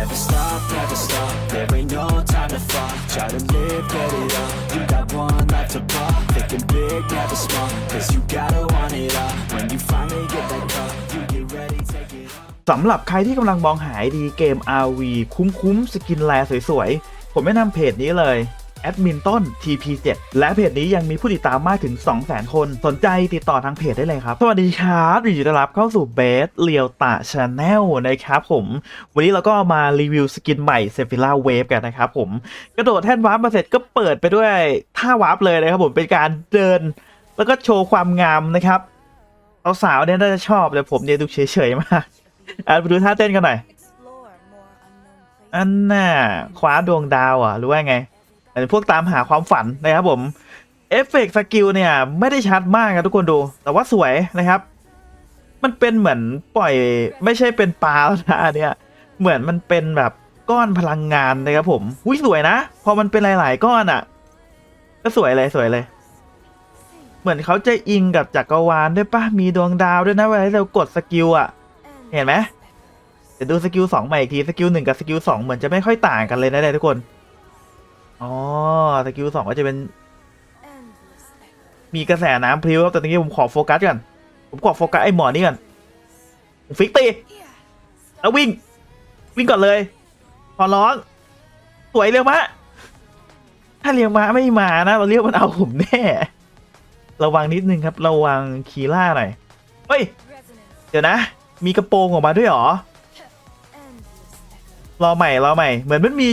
Never stop, never stop. There ain't no time to fall. Try to live, get it up. You got one life to pop. Thinking big, never small. Cause you gotta want it all. When you finally get that cup you get ready, take it all. สำหรับใครที่กำลังมองหาดีเกม RV คุ้มๆ สกินแลสวยๆ ผมแนะนำเพจนี้เลย แอดมินต้น TP7 และเพจนี้ยังมีผู้ติดตามมากถึง 200,000 คน สนใจติดต่อทางเพจได้เลยครับ สวัสดีครับยินดีต้อนรับเข้าสู่เบสเลียวตะชาแนลนะครับผม วันนี้เราก็มารีวิวสกินใหม่เซฟิล่าเวฟกันนะครับผม กระโดดแท่นวาร์ปมาเสร็จก็เปิดไปด้วยท่าวาร์ปเลยนะครับผมเป็นการเดิน แล้วก็โชว์ความงามนะครับสาวๆเนี่ยน่าจะชอบแต่ผมเนี่ยดูเฉยๆมากอะไปดูท่าเต้นกันหน่อยอันน่ะคว้าดวงดาวอะหรือว่าไง อันนี้พวกตามหาความฝันนะครับผมเอฟเฟกต์สกิลเนี่ยไม่ได้ชัดมากนะทุกคนดู แต่ว่าสวยนะครับ มันเป็นเหมือนปล่อยไม่ใช่เป็นปลาแล้วนะอันเนี่ยเหมือนมันเป็นแบบก้อนพลังงานนะครับผมอุ้ยสวยนะ พอมันเป็นหลาย ๆ ก้อนอะ ก็สวยเลยสวยเลย เหมือนเขาจะอิงกับจักรวาลด้วยปะมีดวงดาวด้วยนะเวลาที่เรากดสกิลอะ เห็นไหมเดี๋ยวดูสกิลสองใหม่อีกทีสกิลหนึ่งกับสกิลสองเหมือนจะไม่ค่อยต่างกันเลยนะเนี่ยทุกคน อ๋อสกิลสองก็จะเป็น มีกระแสน้ำพลิ้วครับแต่ตรงนี้ผมขอโฟกัสก่อนผมขอโฟกัสไอ้หมอนี่ก่อนผมฟิกตีแล้ววิ่ง วิ่งก่อนเลยพอร้อง สวยเรียวมะถ้าเรียวมะไม่มานะ เราเรียกมันเอาผมแน่ ระวังนิดนึงครับ ระวังคีล่าหน่อยเฮ้ย เดี๋ยวนะ มีกระโปรงออกมาด้วยหรอ รอใหม่ รอใหม่ เหมือนมันมี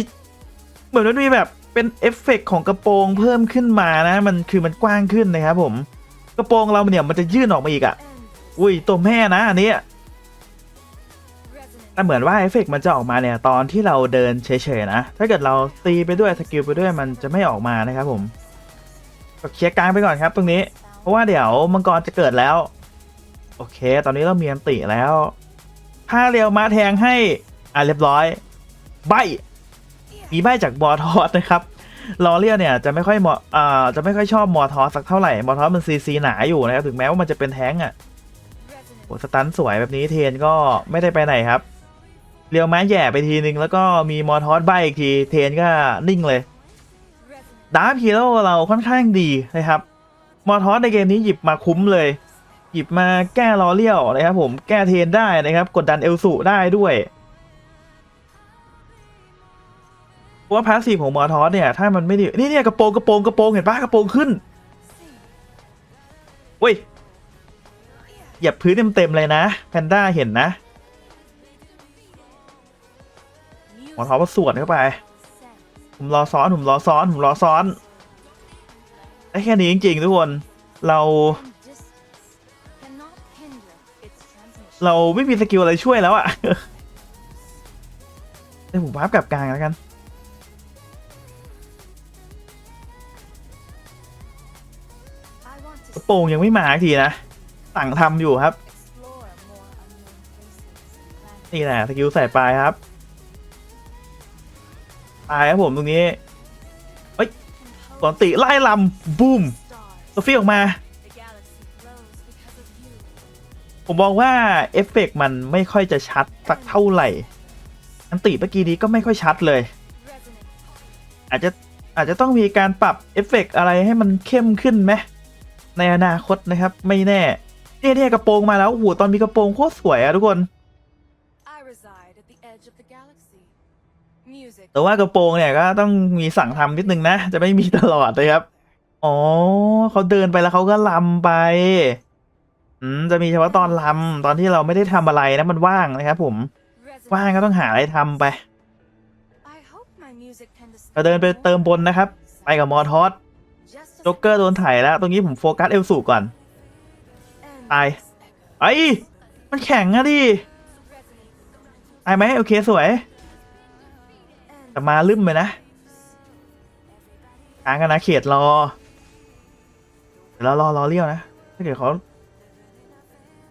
เหมือนมันมีแบบ เป็นเอฟเฟกต์ของกระโปรงเพิ่มขึ้นมานะ มันคือมันกว้างขึ้นนะครับผมกระโปรงเราเนี่ยมันจะยื่นออกมาอีกอะ่ะ อุ้ยตัวแม่นะอันนี้แต่เหมือนว่าเอฟเฟกต์มันจะออกมาเนี่ยตอนที่เราเดินเฉยๆนะ ถ้าเกิดเราตีไปด้วยสกิลไปด้วยมันจะไม่ออกมานะครับผมก็เคลียร์กลางไปก่อนครับ ตรงนี้ เพราะว่าเดี๋ยวมังกรจะเกิดแล้ว โอเค ตอนนี้เรามีอันติแล้วถ้าเรียวมาแทงให้ อะเรียบร้อย ใบ มีใบจากบอทอสนะครับลอเรียเนี่ยจะไม่ค่อยเหมาะอ่าจะไม่ค่อยชอบมอทอสสักเท่าไหร่มอทอสมันซีซีหนาอยู่นะครับถึงแม้ว่ามันจะเป็นแท้งอะโอ้สตันสวยแบบนี้เทนก็ไม่ได้ไปไหนครับเรียวม้แย่ไปทีนึงแล้วก็มีมอทอสใบอีกทีเทนก็นิ่งเลยดาร์ฟฮีโร่เราค่อนข้างดีนะครับมอทอสในเกมนี้หยิบมาคุ้มเลย หยิบมาแก้ลอเลียวนะครับผมแก้เทนได้นะครับ กดดันเอลสุได้ด้วย เพราะว่าพาสซีฟของมอทอสเนี่ยถ้ามันไม่ดีนี่เนี่ยกระโปรงกระโปรงกระโปรงเห็นปะกระโปรงขึ้นเว้ยเหยียบพื้นเต็มๆเลยนะแพนด้าเห็นนะหมอทอสก็สวนเข้าไปผมรอซ้อนผมรอซ้อนผมรอซ้อนได้แค่นี้จริงๆทุกคนเราเราไม่มีสกิลอะไรช่วยแล้วอะเดี๋ยวผมพับกลับกลางแล้วกัน กระโปรงยังไม่มาอีกทีนะสั่งทำอยู่ครับ นี่แหละสกิลใส่ปลายครับปลายครับผมตรงนี้ can ก่อนติไล่ลำบูมโซฟี่ออกมา ผมมองว่าเอฟเฟกต์มันไม่ค่อยจะชัดสักเท่าไหร่ อันติเมื่อกี้นี้ก็ไม่ค่อยชัดเลย อาจจะอาจจะต้องมีการปรับเอฟเฟกต์อะไรให้มันเข้มขึ้นไหม ในอนาคตนะครับ ไม่แน่เนี่ยเนี่ยกระโปรงมาแล้วโอ้โหตอนมีกระโปรงโคตรสวยอะทุกคน I reside at the edge of the galaxy. Music. แต่ว่ากระโปรงเนี่ยก็ต้องมีสั่งทำนิดนึงนะ จะไม่มีตลอดเลยครับ อ๋อเขาเดินไปแล้วเขาก็ลำไป อืมจะมีเฉพาะตอนลำตอนที่เราไม่ได้ทำอะไรนะมันว่างนะครับผม Resonance. ว่างก็ต้องหาอะไรทำไป I hope my music can display เราเดินไปเติมบนนะครับ ไปกับมอทอส Just as จ็อกเกอร์โดนถ่ายแล้ว ตรงนี้ผมโฟกัสเอลสูก่อน endless ตาย echoes. ไอ้ยมันแข็งอะดิ Resonance. ตายไหมโอเคสวย แต่มาลืมไปนะ Everybody กลางกันนะเขตรอเดี๋ยวเรารอรอเลี้ยวนะ ถ้าเกิดเขา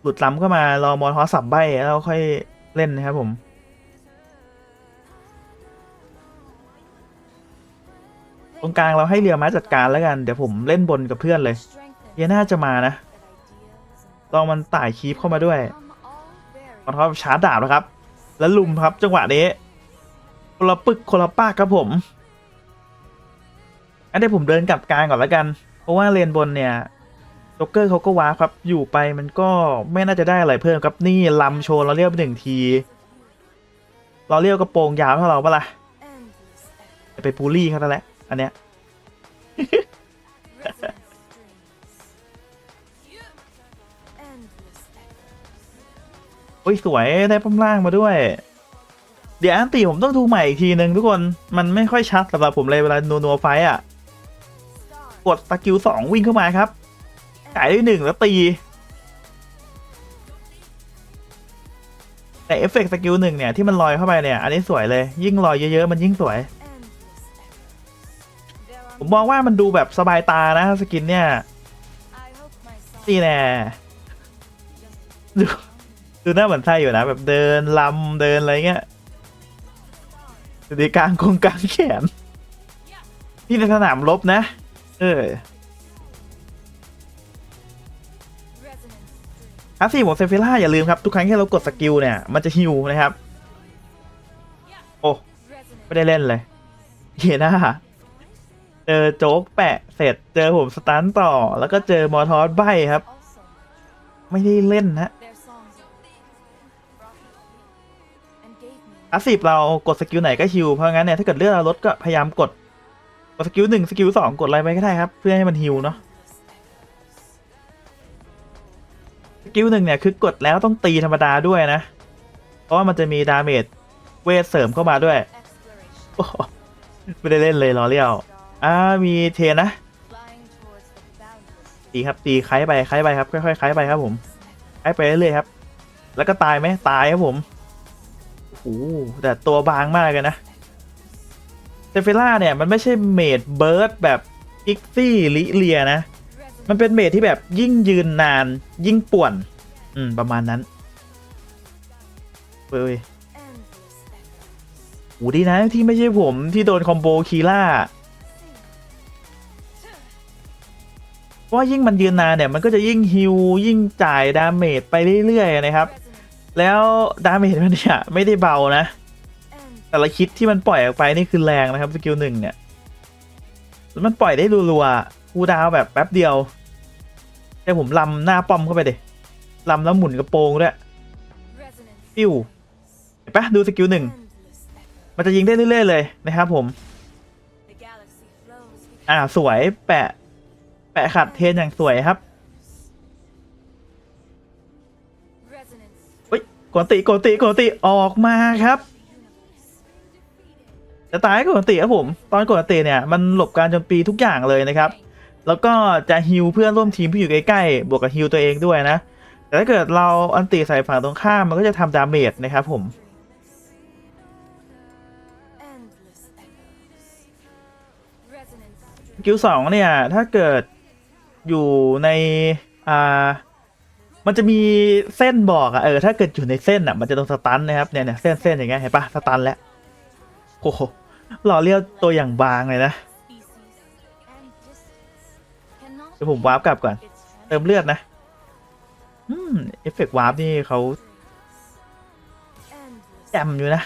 หลุดล้ำเข้ามารอมอทอสับใบแล้วค่อยเล่นนะครับผม ตรงกลางเราให้เรียวมาจัดการแล้วกัน เดี๋ยวผมเล่นบนกับเพื่อนเลยเยน่าจะมานะลองมันต่ายคีปเข้ามาด้วยมอทอชาร์จดาบนะครับ แล้วลุมครับจังหวะนี้คนละปึกคนละป้ากครับผมอันนี้ผมเดินกลับกลางก่อนแล้วกัน เพราะว่าเลนบนเนี่ยจ็อกเกอร์เขาก็ว้าครับ อยู่ไปมันก็ไม่น่าจะได้อะไรเพิ่มครับ นี่ลำโชว์เราเรียกไปหนึ่งที เราเรียกกระโปรงยาวเท่าเราปะล่ะจะไปปูลลี่เขาแล้วแหละ อันเนี้ย โอ้ยสวยได้ป้อมล่างมาด้วย เดี๋ยวอันตีผมต้องดูใหม่อีกทีนึงทุกคน มันไม่ค่อยชัดสำหรับผมเลยเวลานัวนัวไฟอะ กดสกิลสองวิ่งเข้ามาครับจ่ายด้วยหนึ่งแล้วตี แต่เอฟเฟกต์สกิลหนึ่งเนี่ยที่มันลอยเข้าไปเนี่ย อันนี้สวยเลย ยิ่งลอยเยอะๆมันยิ่งสวย ผมมองว่ามันดูแบบสบายตานะสกินเนี่ยนี่แน่ดูดูหน้าเหมือนไส้อยู่นะ แบบเดินลำเดินอะไรเงี้ยดูดีกลางกงกลางแขนนี่ในสนามรบนะ เออครับสี่ของเซฟิล่าอย่าลืมครับ ทุกครั้งที่เรากดสกิลเนี่ย มันจะฮิวนะครับ โอ้ ไม่ได้เล่นเลยเฮียน่า เจอโจ๊กแปะเสร็จเจอผมสตันต่อ แล้วก็เจอมอทอสใบครับ ไม่ได้เล่นนะอาสิบเรากดสกิลไหนก็ฮิวเพราะงั้นเนี่ยถ้าเกิดเลือดเราลดก็พยายามกดกดสกิลหนึ่งสกิลสองกดอะไรไปก็ได้ครับ เพื่อให้มันฮิวเนาะสกิลหนึ่งเนี่ยคือกดแล้วต้องตีธรรมดาด้วยนะ เพราะว่ามันจะมีดาเมจเวทเสริมเข้ามาด้วยไม่ได้เล่นเลยรอเลี้ยว อ่ามีเทนะ ตีครับตีไคล้ไปไคล้ไปครับค่อยๆไคล้ไปครับผมไคล้ไปเรื่อยๆครับ แล้วก็ตายไหมตายครับผมโอ้โหแต่ตัวบางมากเลยนะเซฟิล่าเนี่ยมันไม่ใช่เมดเบิร์ดแบบอิกซี่ลิเลียนะ มันเป็นเมดที่แบบยิ่งยืนนานยิ่งป่วน อืม ประมาณนั้นเว้ยโอ้ดีนะที่ไม่ใช่ผมที่โดนคอมโบคีล่า ราะว่ายิ่งมันยืนนานเนี่ยมันก็จะยิ่งฮิวยิ่งจ่ายดาเมจไปเรื่อยๆนะครับ แล้วดาเมจมันเนี่ยไม่ได้เบานะ แต่ละคิดที่มันปล่อยออกไปนี่คือแรงนะครับสกิลหนึ่งเนี่ยแล้วมันปล่อยได้รัวๆคูดาวแบบแป๊บเดียวแต่ผมลำหน้าป้อมเข้าไปเดยลำแล้วหมุนกระโปรงด้วยปิ้วเห็นปะดูสกิลหนึ่งมันจะยิงได้เรื่อยๆเลยนะครับผม อ่าสวยแปะ แปะขัดเทนอย่างสวยครับกดติกดติกดติออกมาครับจะตายกดติครับผม ตอนกดติเนี่ยมันหลบการโจมตีทุกอย่างเลยนะครับ แล้วก็จะฮิวเพื่อนร่วมทีมที่อยู่ใกล้ๆบวกกับฮิวตัวเองด้วยนะแต่ถ้าเกิดเราอันติใส่ฝั่งตรงข้ามมันก็จะทำดาเมจนะครับผมสกิลสองเนี่ย ถ้าเกิด อยู่ในอ่ามันจะมีเส้นบอกอะเออถ้าเกิดอยู่ในเส้นอะมันจะโดนสตันนะครับเนี่ยเนี่ยเส้นเส้นอย่างเงี้ยเห็นปะสตันแล้วโอ้โหหล่อเลี้ยวตัวอย่างบางเลยนะเดี๋ยวผมวาร์ปกลับก่อน เติมเลือดนะอืมเอฟเฟกต์วาร์ปนี่เขาแจมอยู่นะ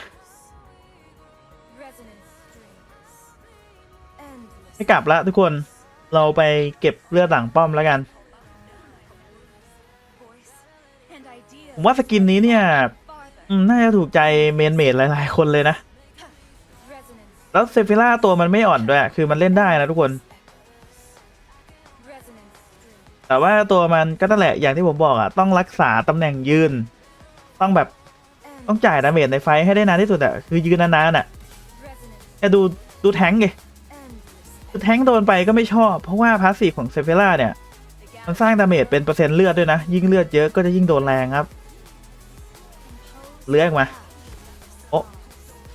ไม่กลับละทุกคน เราไปเก็บเลือดหลังป้อมแล้วกันผมว่าสกินนี้เนี่ยน่าจะถูกใจเมนเมดหลาย ๆ คนเลยนะ แล้วเซฟิล่าตัวมันไม่อ่อนด้วย คือมันเล่นได้นะทุกคน แต่ว่าตัวมันก็นั่นแหละอย่างที่ผมบอกอะ ต้องรักษาตำแหน่งยืน ต้องแบบต้องจ่ายดาเมจในไฟให้ได้นานที่สุดอะ คือยืนนานๆอะแค่ดูดูแทงไง คือแทงโดนไปก็ไม่ชอบ เพราะว่าพาสซีฟของเซฟิล่าเนี่ย มันสร้างดาเมจเป็นเปอร์เซ็นต์เลือดด้วยนะ ยิ่งเลือดเยอะก็จะยิ่งโดนแรงครับ เลือกมา โอ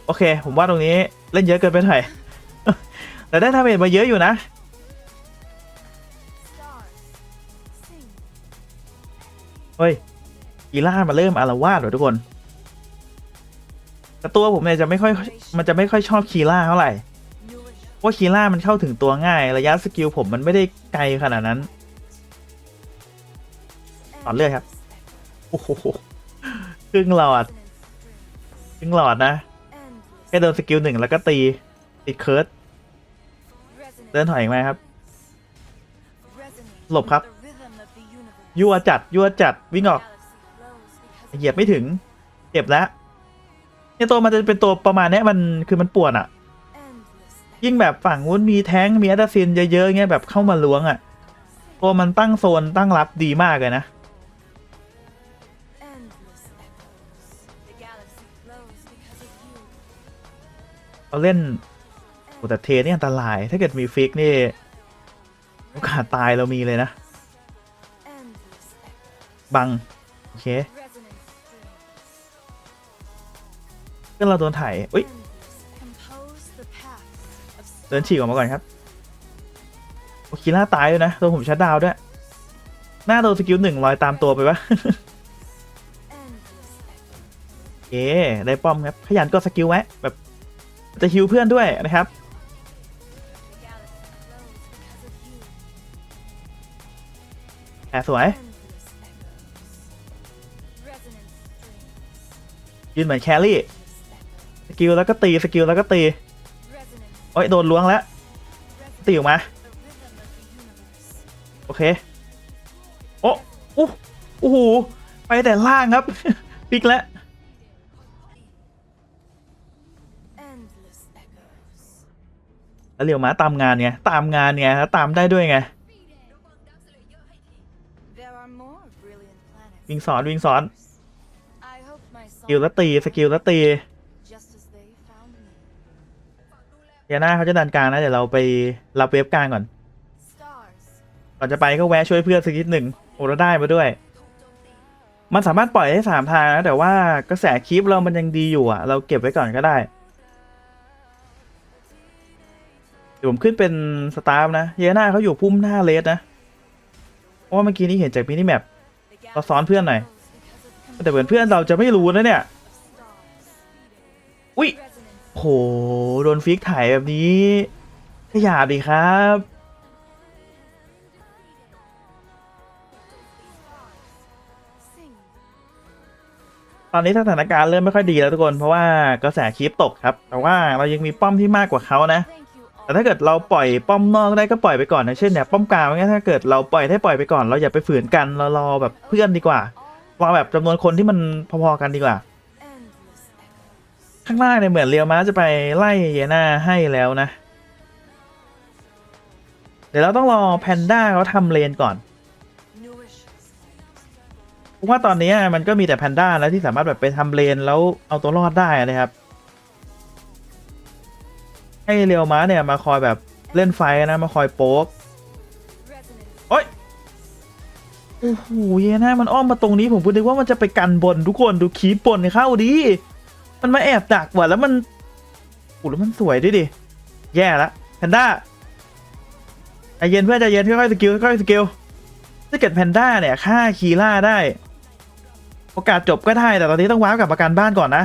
โอเค ผมว่าตรงนี้เล่นเยอะเกินไปหน่อย แต่ได้ทาเมจมาเยอะอยู่นะ เฮ้ยกีล่ามาเริ่มอารวาสเหรอทุกคน แต่ตัวผมเนี่ยจะไม่ค่อย มันจะไม่ค่อยชอบคีล่าเท่าไหร่ Newish เพราคีล่ามันเข้าถึงตัวง่าย ระยะสกิลผมมันไม่ได้ไกลขนาดนั้นต่อเลือดครับ โอ้โหครึ่งหลอดครึ่งหลอดนะแค่โดนสกิลหนึ่งแล้วก็ตี ติดเคิร์ดเดินถอยอีกไหมครับ หลบครับ ยั่วจัด ยั่วจัด วิ่งออก เหยียบไม่ถึง เจ็บแล้วเนี่ยตัวมันจะเป็นตัวประมาณนี้มันคือมันปวดอะ ยิ่งแบบฝั่งนู้นมีแท้งมีแอตตาซินเยอะๆเงี้ยแบบเข้ามาล้วงอะตัวมันตั้งโซนตั้งรับดีมากเลยนะเราเล่นโอ้แต่เทนี่อันตราย ถ้าเกิดมีฟิกนี่โอกาสตายเรามีเลยนะ บัง โอเคก็เราโดนถ่ายอุ้ย เดินฉีกออกมาก่อนครับโอคิล่าตายด้วยนะตัวผมชัดดาวด้วย หน้าโดนสกิลหนึ่งลอยตามตัวไปวะโอเคได้ป้อมครับขยันกดสกิลไว้แบบจะฮิวเพื่อนด้วยนะครับแอบสวยยืนเหมือนแครี่สกิลแล้วก็ตีสกิลแล้วก็ตี โอ้ยโดนล้วงแล้วตีออกมาโอเคโอ้อู้โอ้โหไปแต่ล่างครับปิกแล้วแล้วเรียวมาตามงานไงตามงานไงแล้วตามได้ด้วยไงวิ่งสอนวิ่งสอนสกิลแล้วตีสกิลแล้วตี เดี๋ยวหน้าเขาจะดันกลางนะเดี๋ยวเราไปรับเวฟกลางก่อน ก่อนจะไปก็แวะช่วยเพื่อนสักนิดหนึ่งโอ้เราได้มาด้วย มันสามารถปล่อยได้สามทางนะแต่ว่ากระแสคลิปเรามันยังดีอยู่อะ เราเก็บไว้ก่อนก็ได้เดี๋ยวผมขึ้นเป็นสตาฟนะเยน่าเขาอยู่พุ่มหน้าเลสนะเพราะว่าเมื่อกี้นี้เห็นจากมินิแมปเราซ้อนเพื่อนหน่อยแต่เหมือนเพื่อนเราจะไม่รู้นะเนี่ย อุ๊ย โห โดนฟิกถ่ายแบบนี้ขยาบดีครับ ตอนนี้สถานการณ์เริ่มไม่ค่อยดีแล้วทุกคน เพราะว่ากระแสคลิปตกครับ แต่ว่าเรายังมีป้อมที่มากกว่าเขานะ แต่ถ้าเกิดเราปล่อยป้อมนอกได้ก็ปล่อยไปก่อนนะเช่นเนี่ยป้อมกลางเนี่ยถ้าเกิดเราปล่อยให้ปล่อยไปก่อน เราอย่าไปฝืนกันเรารอแบบเพื่อนดีกว่า รอแบบจำนวนคนที่มันพอๆกันดีกว่า ข้างล่างเนี่ยเหมือนเรียวม้าจะไปไล่เยน่าให้แล้วนะ เดี๋ยวเราต้องรอแพนด้าเขาทำเลนก่อนเพราะว่าตอนนี้มันก็มีแต่แพนด้าแล้วที่สามารถแบบไปทำเลนแล้วเอาตัวรอดได้นะครับ ให้เรียวม้าเนี่ยมาคอยแบบเล่นไฟนะมาคอยโป๊กโอ้ยโอ้โหเยน่ามันอ้อมมาตรงนี้ผมพูดเลยว่ามันจะไปกันบนทุกคนดูคีบบนเข้าดี มันมาแอบดักว่ะแล้วมันโอ้แล้วมันสวยด้วยดิ แย่ละแพนด้าใจเย็นเพื่อนใจเย็นค่อยๆสกิลค่อยๆสกิลถ้าเกิดแพนด้าเนี่ยฆ่าคีล่าได้ โอกาสจบก็ได้แต่ตอนนี้ต้องว้าวกับประกันบ้านก่อนนะ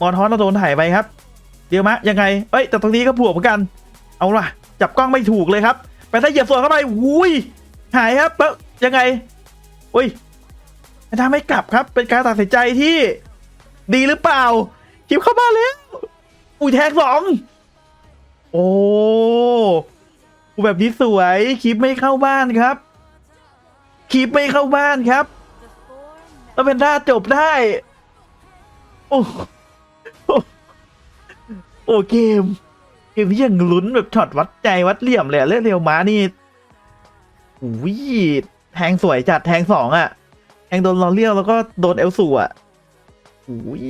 มอทอสเราโดนถ่ายไปครับ เดี๋ยวมะยังไงเอ้ยแต่ตรงนี้ก็บวกเหมือนกัน เอาล่ะ จับกล้องไม่ถูกเลยครับไปถ้าเหยียบส่วนเข้าไปอุ้ยหายครับแล้วยังไงอุ้ยไม่ทำไม่กลับครับ เป็นการตัดสินใจที่ ดีหรือเปล่าคลิปเข้ามาแล้วอุ้ยแท็กสองโอู้แบบนี้สวยคลิปไม่เข้าบ้านครับคลิปไม่เข้าบ้านครับแล้วเป็นท่าจบได้ โอ้โอ้โอ้เกมเกมนี้ยังลุ้นแบบช็อตวัดใจวัดเหลี่ยมเลยอะเล่นเร็วม้านี่อุ้ยแทงสวยจัดแทงสองอะแทงโดนลอเลี้ยวแล้วก็โดนเอลสูอะ อุ้ย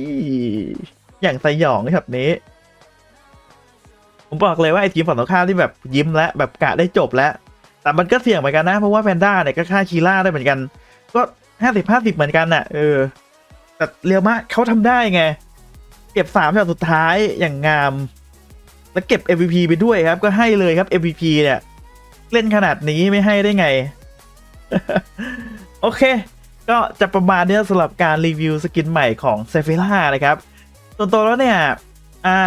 อย่างสยองแบบนี้ ผมบอกเลยว่าไอ้ทีมฝั่งตรงข้ามที่แบบยิ้มแล้วแบบกะได้จบแล้ว แต่มันก็เสี่ยงเหมือนกันนะเพราะว่าแพนด้าเนี่ยก็ฆ่าคีล่าได้เหมือนกัน ก็ห้าสิบห้าสิบเหมือนกันน่ะเออแต่เรียวมะเขาทำได้ไง เก็บสามช็อตสุดท้ายอย่างงาม แล้วเก็บ MVP ไปด้วยครับ ก็ให้เลยครับ MVP เนี่ย เล่นขนาดนี้ไม่ให้ได้ไง โอเค ก็จะประมาณเนี้ยสำหรับการรีวิวสกินใหม่ของเซฟิล่านะครับส่วนตัวแล้วเนี่ยอ่า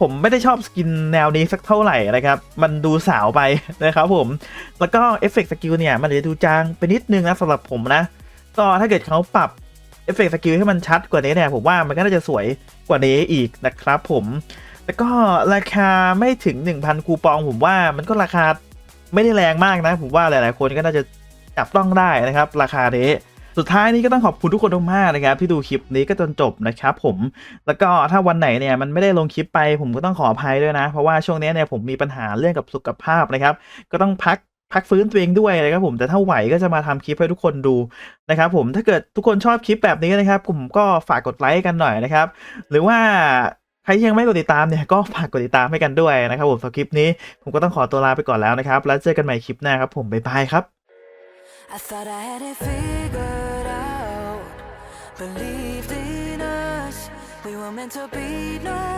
ผมไม่ได้ชอบสกินแนวนี้สักเท่าไหร่นะครับ มันดูสาวไปนะครับผม แล้วก็เอฟเฟกต์สกิลเนี่ย มันจะดูจางไปนิดนึงนะสำหรับผมนะ ก็ถ้าเกิดเขาปรับเอฟเฟกต์สกิลให้มันชัดกว่านี้เนี่ย ผมว่ามันก็น่าจะสวยกว่านี้อีกนะครับผม แล้วก็ราคาไม่ถึง 1,000 คูปอง ผมว่ามันก็ราคาไม่ได้แรงมากนะ ผมว่าหลาย ๆ คนก็น่าจะจับต้องได้นะครับ ราคานี้ สุดท้ายนี้ก็ต้องขอบคุณทุกคนมากๆนะครับที่ดูคลิปนี้ก็จนจบนะครับผมแล้วก็ถ้าวันไหนเนี่ยมันไม่ได้ลงคลิปไป ผมก็ต้องขออภัยด้วยนะ เพราะว่าช่วงนี้เนี่ยผมมีปัญหาเรื่องกับสุขภาพนะครับก็ต้องพักพักฟื้นตัวเองด้วยนะครับผมแต่ถ้าไหวก็จะมาทำคลิปให้ทุกคนดูนะครับผมถ้าเกิดทุกคนชอบคลิปแบบนี้นะครับผมก็ฝากกดไลค์กันหน่อยนะครับ หรือว่าใครยังไม่กดติดตามเนี่ยก็ฝากกดติดตามให้กันด้วยนะครับผมสำหรับคลิปนี้ผมก็ต้องขอตัวลาไปก่อนแล้วนะครับ แล้วเจอกันใหม่คลิปหน้าครับผมบ๊ายบายครับ I thought I had it figured. Believed in us. We were meant to be, no.